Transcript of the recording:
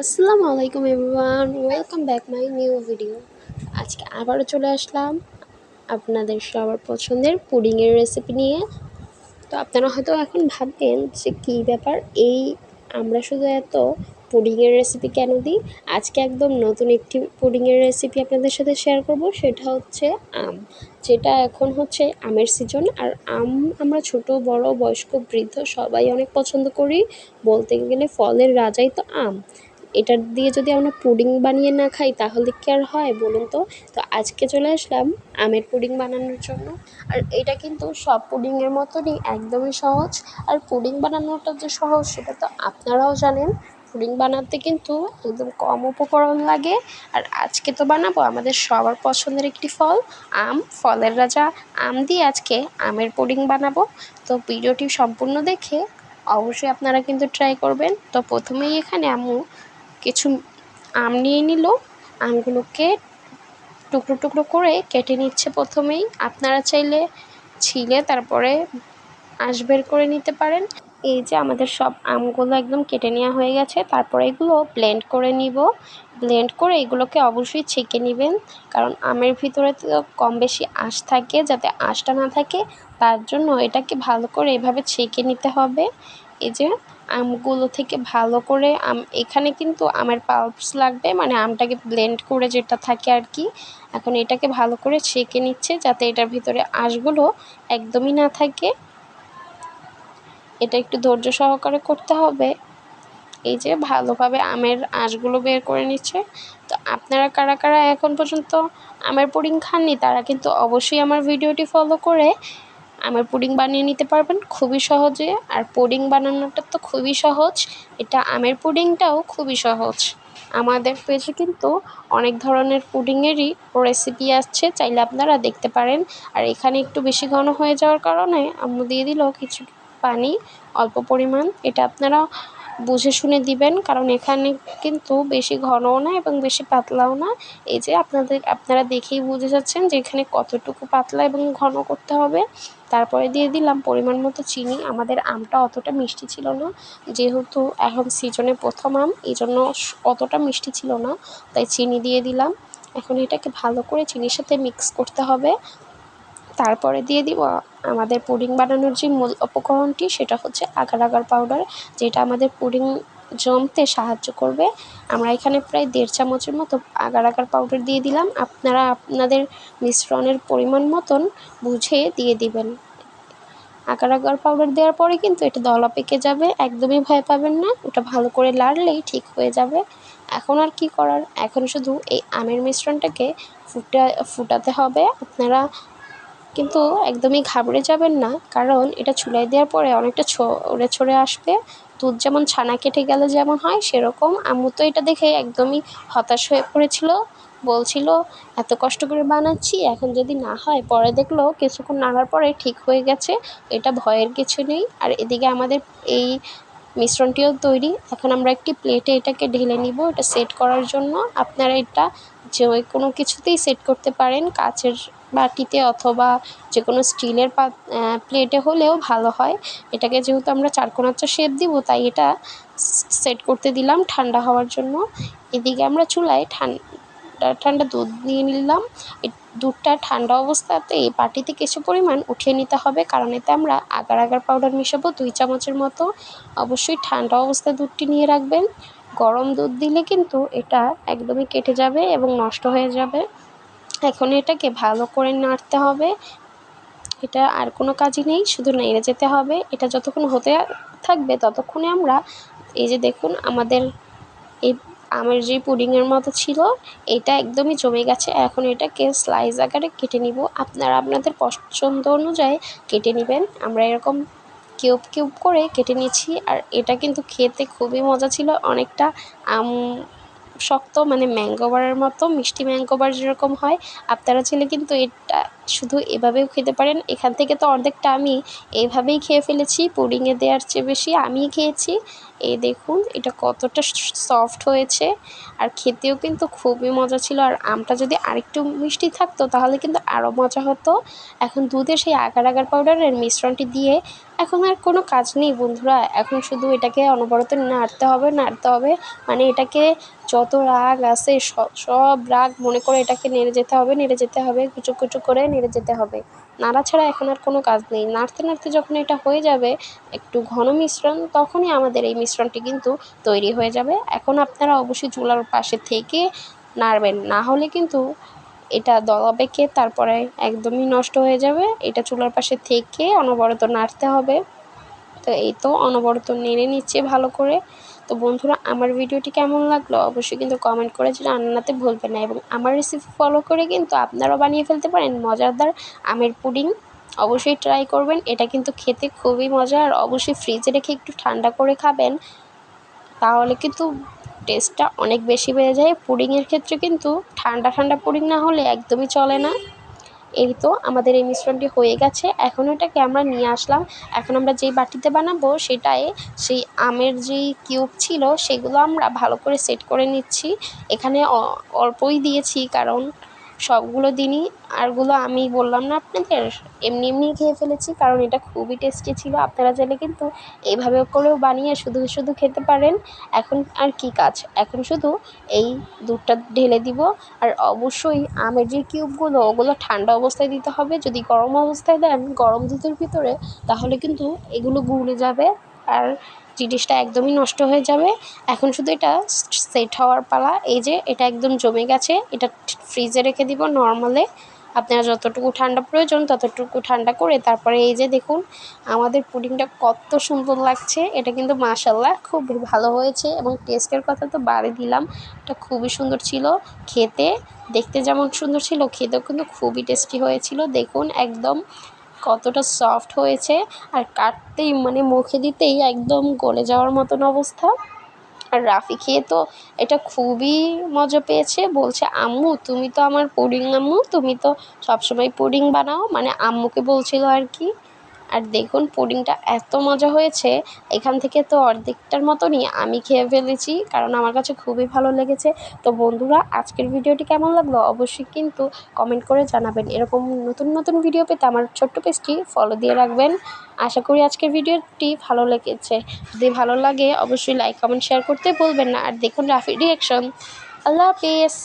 আসসালামু আলাইকুম everyone, welcome back my new video. আজকে আবারও চলে আসলাম আপনাদের সবার পছন্দের পুডিংয়ের রেসিপি নিয়ে। তো আপনারা হয়তো এখন ভাববেন যে কী ব্যাপার, এই আমরা শুধু এত পুডিংয়ের রেসিপি কেন দিই? আজকে একদম নতুন একটি পুডিংয়ের রেসিপি আপনাদের সাথে শেয়ার করব, সেটা হচ্ছে আম, যেটা এখন হচ্ছে আমের সিজন আর আম আমরা ছোট, বড়, বয়স্ক, বৃদ্ধ সবাই অনেক পছন্দ করি। বলতে গেলে ফলের রাজাই তো আম। এটা দিয়ে যদি আমরা পুডিং বানিয়ে না খাই, তাহলে কি আর হয় বলুন তো? তো আজকে চলে আসলাম আমের পুডিং বানানোর জন্য। আর এটা কিন্তু সব পুডিংয়ের মতনই একদমই সহজ। আর পুডিং বানানোটা যে সহজ, সেটা তো আপনারাও জানেন। পুডিং বানাতে কিন্তু একদম কম উপকরণ লাগে। আর আজকে তো বানাবো আমাদের সবার পছন্দের একটি ফল, আম, ফলের রাজা। আম দিয়ে আজকে আমের পুডিং বানাবো। তো ভিডিওটি সম্পূর্ণ দেখে অবশ্যই আপনারা কিন্তু ট্রাই করবেন। তো প্রথমেই এখানে আম্মু কিছু আম নিয়ে নিল, আমগুলোকে টুকরো টুকরো করে কেটে নিচ্ছে প্রথমেই। আপনারা চাইলে ছিলে তারপরে আঁশ বের করে নিতে পারেন। এই যে আমাদের সব আমগুলো একদম কেটে নেওয়া হয়ে গেছে, তারপরে এগুলো ব্লেন্ড করে নিব। ব্লেন্ড করে এগুলোকে অবশ্যই ছেঁকে নেবেন, কারণ আমের ভিতরে তো কম বেশি আঁশ থাকে, যাতে আঁশটা না থাকে, তার জন্য এটাকে ভালো করে এভাবে ছেঁকে নিতে হবে। এই যে আমগুলো থেকে ভালো করে আম, এখানে কিন্তু আমের পাল্পস লাগবে মানে আমটাকে ব্লেন্ড করে যেটা থাকে আর কি এখন এটাকে ভালো করে ছেঁকে নিচ্ছে যাতে এটার ভিতরে আঁশগুলো একদমই না থাকে। এটা একটু ধৈর্য সহকারে করতে হবে। এই যে ভালোভাবে আমের আঁশগুলো বের করে নিচ্ছে। তো আপনারা কারা কারা এখন পর্যন্ত আমের পুডিং খাননি, তারা কিন্তু অবশ্যই আমার ভিডিওটি ফলো করে আমের পুডিং বানিয়ে নিতে পারবেন খুবই সহজে। আর পুডিং বানানোটা তো খুবই সহজ। এটা আমের পুডিংটাও খুবই সহজ। আমাদের পেজে কিন্তু অনেক ধরনের পুডিংয়েরই রেসিপি আসছে, চাইলে আপনারা দেখতে পারেন। আর এখানে একটু বেশি ঘন হয়ে যাওয়ার কারণে আম্মু দিয়ে দিল কিছু পানি, অল্প পরিমাণ। এটা আপনারা বুঝে শুনে দিবেন, কারণ এখানে কিন্তু বেশি ঘনও না এবং বেশি পাতলাও না। এই যে আপনাদের, আপনারা দেখেই বুঝে যাচ্ছেন যে এখানে কতটুকু পাতলা এবং ঘন করতে হবে। তারপরে দিয়ে দিলাম পরিমাণ মতো চিনি। আমাদের আমটা অতটা মিষ্টি ছিল না, যেহেতু এখন সিজনে প্রথম আম এই জন্য অতটা মিষ্টি ছিল না। তাই চিনি দিয়ে দিলাম। এখন এটাকে ভালো করে চিনির সাথে মিক্স করতে হবে। তারপরে দিয়ে দিব আমাদের পুডিং বানানোর যে মূল উপকরণটি, সেটা হচ্ছে আগার আগার পাউডার যেটা আমাদের পুডিং জমতে সাহায্য করবে। আমরা এখানে প্রায় দেড় চামচের মতো আগার আগার পাউডার দিয়ে দিলাম। আপনারা আপনাদের মিশ্রণের পরিমাণ মতন বুঝে দিয়ে দিবেন। আগার আগার পাউডার দেওয়ার পরে কিন্তু এটা দলা পেকে যাবে, একদমই ভয় পাবেন না। ওটা ভালো করে লাড়লেই ঠিক হয়ে যাবে। এখন আর কি করার? এখন শুধু এই আমের মিশ্রণটাকে ফুটা, ফুটাতে হবে। আপনারা কিন্তু একদমই ঘাবড়ে যাবেন না, কারণ এটা চুলায় দেওয়ার পরে অনেকটা ছড়ে ছড়ে আসবে। দুধ যেমন ছানা কেটে গেলে যেমন হয়, সেরকম আম্মু তো এটা দেখে একদমই হতাশ হয়ে পড়েছিল। বলছিল, এত কষ্ট করে বানাচ্ছি, এখন যদি না হয়, পরে দেখল কিছুক্ষণ নাড়ার পরে ঠিক হয়ে গেছে, এটা ভয়ের কিছু নেই। আর এদিকে আমাদের এই মিশ্রণটিও তৈরি। এখন আমরা একটি প্লেটে এটাকে ঢেলে নিব, এটা সেট করার জন্য। আপনারা এটা যে কোনো কিছুতেই সেট করতে পারেন, কাচের বাটিতে অথবা যে কোনো স্টিলের পাত প্লেটে হলেও ভালো হয়। এটাকে যেহেতু আমরা চারকোনাচ্চা শেপ দিব, তাই এটা সেট করতে দিলাম ঠান্ডা হওয়ার জন্য। এদিকে আমরা চুলায় ঠান্ডা ঠান্ডা দুধ নিয়ে নিলাম। দুধটা ঠান্ডা অবস্থাতে বাটিতে কিছু পরিমাণ উঠিয়ে নিতে হবে, কারণ এতে আমরা আগার আগার পাউডার মিশাবো দুই চামচের মতো। অবশ্যই ঠান্ডা অবস্থায় দুধটি নিয়ে রাখবেন। গরম দুধ দিলে কিন্তু এটা একদমই কেটে যাবে এবং নষ্ট হয়ে যাবে। এখন এটাকে ভালো করে নাড়তে হবে। এটা আর কোনো কাজই নেই, শুধু নেড়ে যেতে হবে। এটা যতক্ষণ হতে থাকবে ততক্ষণে আমরা এই যে দেখুন আমাদের এই আমের যে পুডিংয়ের মতো ছিল, এটা একদমই জমে গেছে। এখন এটাকে স্লাইস আকারে কেটে নিব। আপনারা আপনাদের পছন্দ অনুযায়ী কেটে নেবেন। আমরা এরকম কিউব কিউব করে কেটে নিয়েছি। আর এটা কিন্তু খেতে খুবই মজা ছিল। অনেকটা আম শক্ত মানে ম্যাঙ্গো বারের মতো মিষ্টি ম্যাঙ্গো বার যেরকম হয় আপনারা চাইলে কিন্তু এটা এটা শুধু এভাবেও খেতে পারেন। এখান থেকে তো অর্ধেকটা আমি এইভাবেই খেয়ে ফেলেছি। পুডিংয়ে দেওয়ার চেয়ে বেশি আমিই খেয়েছি। এই দেখুন, এটা কতটা সফট হয়েছে। আর খেতেও কিন্তু খুবই মজা ছিল। আর আমটা যদি আরেকটু মিষ্টি থাকতো, তাহলে কিন্তু আরও মজা হতো। এখন দুধে সেই আগার আগার পাউডারের মিশ্রণটি দিয়ে এখন আর কোনো কাজ নেই বন্ধুরা। এখন শুধু এটাকে অনবরত নাড়তে হবে নাড়তে হবে। মানে এটাকে যত রাগ আছে সব রাগ মনে করে এটাকে নেড়ে যেতে হবে, নেড়ে যেতে হবে। কুচু কুচু করে নেড়ে যেতে হবে। নাড়া ছাড়া এখন আর কোনো কাজ নেই। নাড়তে নাড়তে যখন এটা হয়ে যাবে, একটু ঘন মিশ্রণ, তখনই আমাদের এই মিশ্রণটি কিন্তু তৈরি হয়ে যাবে। এখন আপনারা অবশ্যই চুলার পাশে থেকে নাড়বেন। না হলে কিন্তু এটা দলা তারপরে একদমই নষ্ট হয়ে যাবে। এটা চুলার পাশে থেকে অনবরত নাড়তে হবে। তো এই তো অনবরত নেড়ে নিচ্ছে ভালো করে। তো বন্ধুরা, আমার ভিডিওটি কেমন লাগল অবশ্যই কিন্তু কমেন্ট করে জানাতে ভুলবেন না এবং আমার রেসিপি ফলো করে কিন্তু আপনারাও বানিয়ে ফেলতে পারেন মজাদার আমের পুডিং। অবশ্যই ট্রাই করবেন, এটা কিন্তু খেতে খুবই মজা আর অবশ্যই ফ্রিজে রেখে একটু ঠান্ডা করে খাবেন, তাহলে কিন্তু টেস্টটা অনেক বেশি বেড়ে যায়। পুডিংয়ের ক্ষেত্রে কিন্তু ঠান্ডা ঠান্ডা পুডিং না হলে একদমই চলে না। এই তো আমাদের এই মিশ্রণটি হয়ে গেছে। এখন এটাকে আমরা নিয়ে আসলাম। এখন আমরা যেই বাটিতে বানাবো সেটায় সেই আমের যেই কিউব ছিল সেগুলো আমরা ভালো করে সেট করে নিচ্ছি। এখানে অল্পই দিয়েছি কারণ সবগুলো দিনই আরগুলো আমি বললাম না আপনাদের, এমনি এমনি খেয়ে ফেলেছি, কারণ এটা খুবই টেস্টি ছিল। আপনারা চাইলে কিন্তু এইভাবে করেও বানিয়ে শুধু শুধু খেতে পারেন। এখন আর কি কাজ? এখন শুধু এই দুধটা ঢেলে দিব। আর অবশ্যই আমের যে কিউবগুলো ওগুলো ঠান্ডা অবস্থায় দিতে হবে। যদি গরম অবস্থায় দেন, গরম দুধের ভিতরে, তাহলে কিন্তু এগুলো গুলে যাবে। আর জিনিসটা একদমই নষ্ট হয়ে যাবে। এখন শুধু এটা সেট হওয়ার পালা। এই যে এটা একদম জমে গেছে, এটা ফ্রিজে রেখে দিব নর্মালে। আপনারা যতটুকু ঠান্ডা প্রয়োজন ততটুকু ঠান্ডা করে তারপরে এই যে দেখুন, আমাদের পুডিংটা কত সুন্দর লাগছে। এটা কিন্তু মাশাল্লাহ খুব ভালো হয়েছে এবং টেস্টের কথা তো বাড়ি দিলাম। এটা খুবই সুন্দর ছিল খেতে। দেখতে যেমন সুন্দর ছিল, খেতেও কিন্তু খুবই টেস্টি হয়েছিল। দেখুন, একদম কতটা সফট হয়েছে আর কাটতেই মানে মুখে দিতেই একদম গলে যাওয়ার মতন অবস্থা। আর রাফি খেয়ে তো এটা খুবই মজা পেয়েছে, বলছে, আম্মু, তুমি তো আমার পুডিং আম্মু, তুমি তো সবসময় পুডিং বানাও। মানে আম্মুকে বলছিল আর কি। আর দেখুন, পুডিংটা এত মজা হয়েছে, এখান থেকে তো অর্ধেকটার মতনই আমি খেয়ে ফেলেছি, কারণ আমার কাছে খুবই ভালো লেগেছে। তো বন্ধুরা, আজকের ভিডিওটি কেমন লাগল? অবশ্যই কিন্তু কমেন্ট করে জানাবেন। এরকম নতুন নতুন ভিডিও পেতে আমার ছোট্ট পেজটি ফলো দিয়ে রাখবেন। আশা করি আজকের ভিডিওটি ভালো লেগেছে। যদি ভালো লাগে, অবশ্যই লাইক কমেন্ট শেয়ার করতে বলবেন না। আর দেখুন, রাফি রিয়াকশন আল্লাহ হাফিজ।